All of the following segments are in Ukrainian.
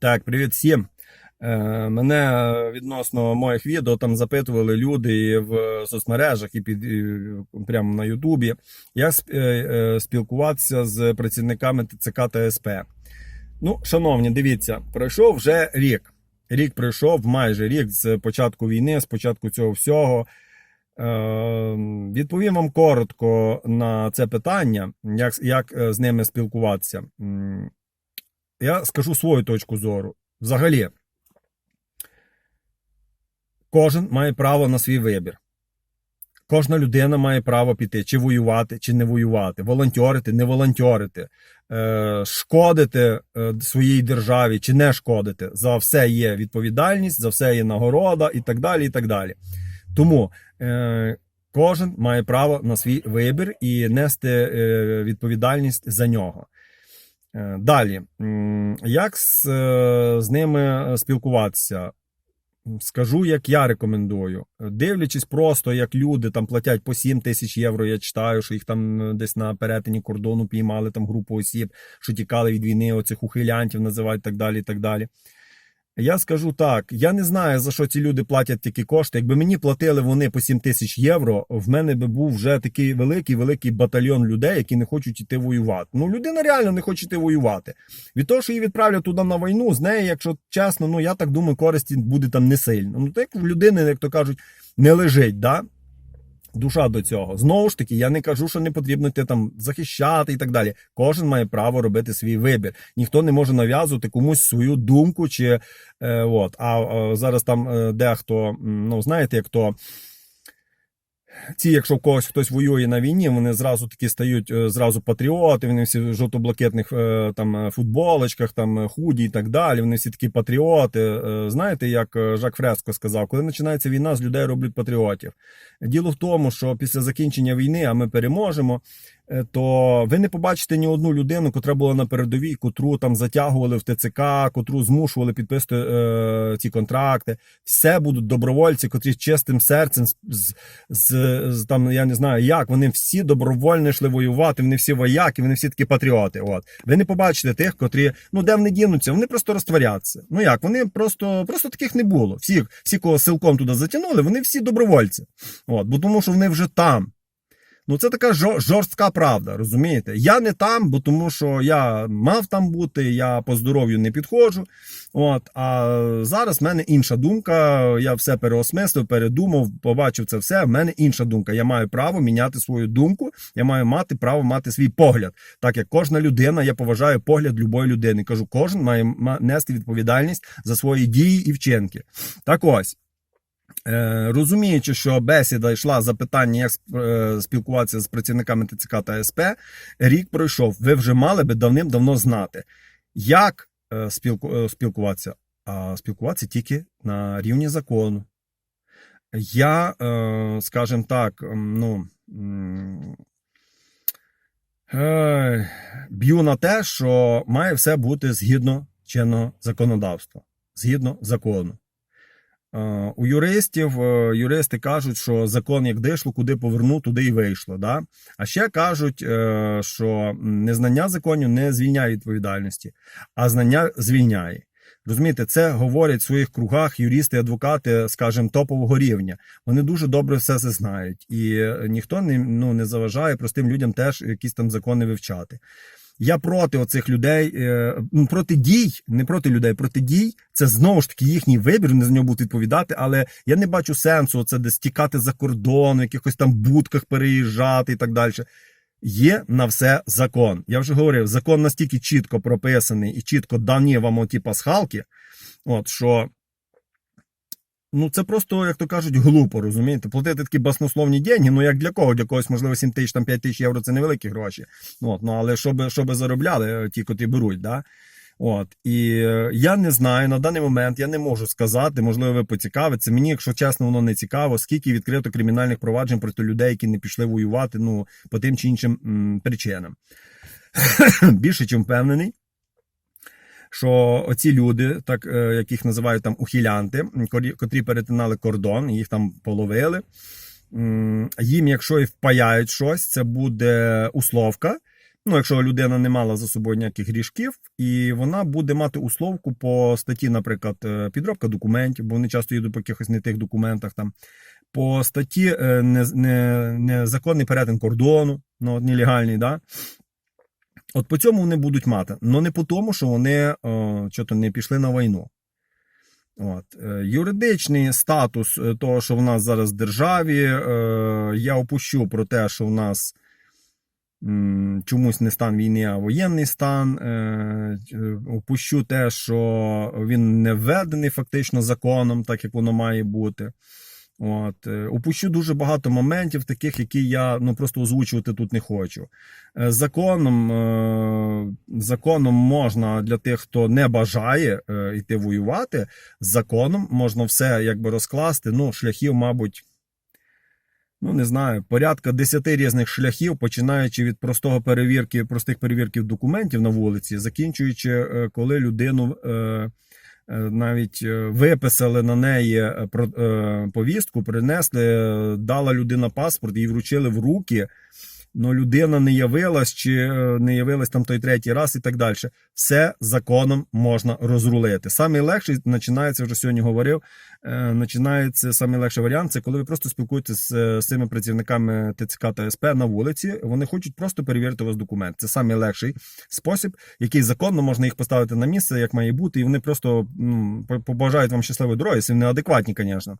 Так, привіт всім. Е, Мене відносно моїх відео там запитували люди і в соцмережах і під і прямо на Ютубі. Як е, е, спілкуватися з працівниками ТЦК та СП. Ну, шановні, дивіться, пройшов вже рік. Рік пройшов майже рік з початку війни, з початку цього всього. Відповім вам коротко на це питання, як, як з ними спілкуватися. Я скажу свою точку зору. Взагалі, кожен має право на свій вибір. Кожна людина має право піти, чи воювати, чи не воювати, волонтерити, не волонтерити, е, шкодити е, своїй державі, чи не шкодити. За все є відповідальність, за все є нагорода і так далі. і так далі. Тому е, кожен має право на свій вибір і нести відповідальність за нього. Е, Далі, як з, е, з ними спілкуватися? Скажу, як я рекомендую. Дивлячись просто, як люди там платять по 7 тисяч євро, я читаю, що їх там е, десь на перетині кордону піймали там групу осіб, що тікали від війни, оцих ухилянтів називають так далі. так далі. Я скажу так: я не знаю, за що ці люди платять такі кошти. Якби мені платили вони по 7 тисяч євро, в мене би був вже такий великий великий батальйон людей, які не хочуть іти воювати. Ну, людина реально не хоче йти воювати. Від того, що її відправлять туди на війну, з неї, якщо чесно, ну я так думаю, користі буде там не сильно. Ну, так в людини, як то кажуть, не лежить, да? Душа до цього. Знову ж таки, я не кажу, що не потрібно те там захищати і так далі. Кожен має право робити свій вибір. Ніхто не може нав'язувати комусь свою думку. Чи е, от. А е, зараз там е, дехто, ну знаєте, як то. Ці, якщо в когось хтось воює на війні, вони зразу такі стають е, зразу патріоти. Вони всі в жовто-блакитних е, там е, футболочках, там худі і так далі. Вони всі такі патріоти. Знаєте, як Жак Фреско сказав, коли починається війна, з людей роблять патріотів. Діло в тому, що після закінчення війни, а ми переможемо, то ви не побачите ні одну людину, котра була на передовій, котру там затягували в ТЦК, котру змушували підписувати е, ці контракти. Все будуть добровольці, котрі з чистим серцем, з, з, з там я не знаю як. Вони всі добровольно йшли воювати. Вони всі вояки, вони всі такі патріоти. От ви не побачите тих, котрі ну де вони дінуться, вони просто розтворяться. Ну як вони просто просто таких не було. Всі, всі кого силком туди затягнули, вони всі добровольці. От, бо тому, що вони вже там. Ну, це така жорстка правда, розумієте? Я не там, бо тому що я мав там бути, я по здоров'ю не підходжу. От, а зараз в мене інша думка. Я все переосмислив, передумав, побачив це все. В мене інша думка. Я маю право міняти свою думку, я маю мати право мати свій погляд. Так як кожна людина, я поважаю погляд любої людини. Кажу, кожен має нести відповідальність за свої дії і вчинки. Так ось. Е, Розуміючи, що бесіда йшла за питання, як е, спілкуватися з працівниками ТЦК та СП, рік пройшов. Ви вже мали би давним-давно знати, як е, спілку, спілкуватися, а спілкуватися тільки на рівні закону. Я, скажімо так, ну. Б'ю на те, що має все бути згідно чинного законодавства, згідно закону. Е, У юристів е, юристи кажуть, що закон як дишло, куди повернув, туди і вийшло. Да? А ще кажуть, е, що незнання законів не звільняє відповідальності, а знання звільняє. Розумієте, це говорять в своїх кругах юристи, адвокати, скажімо, топового рівня. Вони дуже добре все це знають, і ніхто не, ну, не заважає простим людям теж якісь там закони вивчати. Я проти оцих людей, е, ну, проти дій, не проти людей, проти дій. Це знову ж таки їхній вибір, вони за нього будуть відповідати. Але я не бачу сенсу це десь тікати за кордон, в якихось там будках переїжджати і так далі. Є на все закон. Я вже говорив, закон настільки чітко прописаний і чітко дані вам оті пасхалки, от що. Ну, це просто, як то кажуть, глупо, розумієте? Платити такі баснословні деньги, ну як для кого? Для когось, можливо, 7 тисяч, там 5 тисяч євро це невеликі гроші. От, ну, але щоб, щоб заробляли е, ті, котрі беруть, да? От, і е, я не знаю, на даний момент я не можу сказати, можливо, ви поцікавитеся. Мені, якщо чесно, воно не цікаво, скільки відкрито кримінальних проваджень проти людей, які не пішли воювати, ну, по тим чи іншим м, причинам. Більше чим впевнений, що оці люди, так е, яких називають там ухилянти, котрі перетинали кордон, їх там половили. Їм, якщо і впаяють щось, це буде условка. Ну, якщо людина не мала за собою ніяких грішків, і вона буде мати условку по статті, наприклад, е, підробка документів, бо вони часто їдуть по якихось не тих документах там. По статті е, не- не- незаконний перетин кордону, ну, нелегальний, да? От по цьому вони будуть мати. але не по тому, що вони о, що-то не пішли на війну. От. е, Юридичний статус е, того, що в нас зараз в державі, е, я опущу про те, що в нас чомусь не стан війни, а воєнний стан. Е, е, Опущу те, що він не введений фактично законом, так як воно має бути. От, е, упущу дуже багато моментів, таких, які я ну просто озвучувати тут не хочу. Е, Законом, е, законом можна для тих, хто не бажає е, йти воювати. Законом можна все якби розкласти. Ну, шляхів, мабуть, ну не знаю, порядка 10 різних шляхів, починаючи від простого перевірки, простих перевірків документів на вулиці, закінчуючи, е, коли людину. Е, Навіть е, виписали на неї е, повістку, принесли, дала людина паспорт, їй вручили в руки. Ну, людина не явилась чи е, не явилась там той третій раз і так далі. Все законом можна розрулити. Самий легший починається, вже сьогодні говорив. е, Починається самий легший варіант. Це коли ви просто спілкуєтеся з, е, цими працівниками ТЦК та СП на вулиці. Вони хочуть просто перевірити у вас документ. Це самий легший спосіб, який законно можна їх поставити на місце, як має бути, і вони просто м, побажають вам щасливої дороги, якщо вони адекватні, звісно.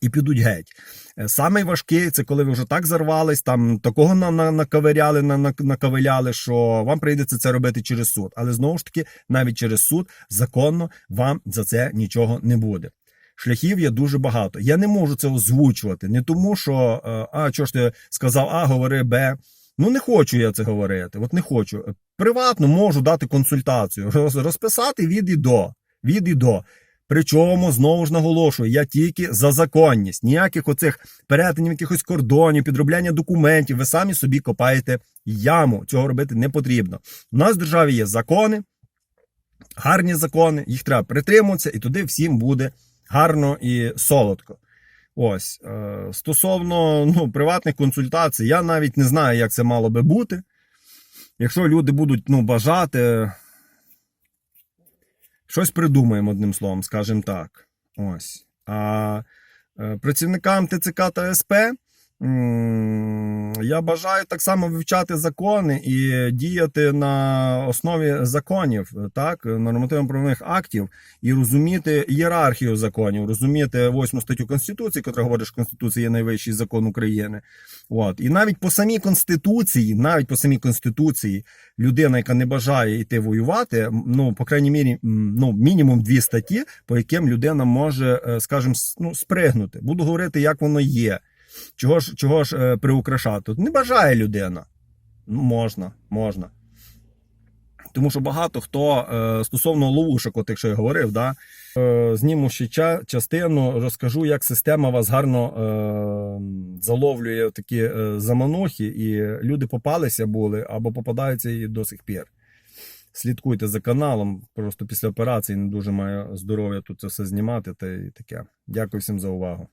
І підуть геть. Е, Самий важкий це коли ви вже так зарвались, там такого на, на, наковиряли, на, на, наковиляли, що вам прийдеться це робити через суд. Але знову ж таки, навіть через суд законно вам за це нічого не буде. Шляхів є дуже багато. Я не можу це озвучувати. Не тому, що е, а чого ж ти сказав А, говори Б. Ну не хочу я це говорити. От не хочу. Приватно можу дати консультацію, розписати від і до. Від і до. Причому знову ж наголошую, я тільки за законність. Ніяких оцих перетинів якихось кордонів, підробляння документів. Ви самі собі копаєте яму. Цього робити не потрібно. У нас в державі є закони, гарні закони, їх треба притримуватися, і туди всім буде гарно і солодко. Ось е, стосовно ну, приватних консультацій, я навіть не знаю, як це мало би бути. Якщо люди будуть ну, бажати, щось придумаємо одним словом, скажімо так. Ось. А е, працівникам ТЦК та СП я бажаю так само вивчати закони і діяти на основі законів, так, нормативно-правових актів, і розуміти ієрархію законів, розуміти восьму статтю Конституції, яка говорить, що Конституція є найвищий закон України. От. І навіть по самій Конституції, навіть по самій Конституції, людина, яка не бажає йти воювати, ну, по крайній мірі, ну, мінімум дві статті, по яким людина може, е, скажімо, ну, спригнути. Буду говорити, як воно є. Чого ж, чого ж е, приукрашати? Не бажає людина. Ну, можна, можна. Тому що багато хто е, стосовно ловушок, от якщо я говорив, да, е, зніму ще ча- частину, розкажу, як система вас гарно заловлює такі заманухи, і люди попалися були або попадаються і до сих пір. Слідкуйте за каналом. Просто після операції не дуже маю здоров'я тут це все знімати. Та й таке. Дякую всім за увагу.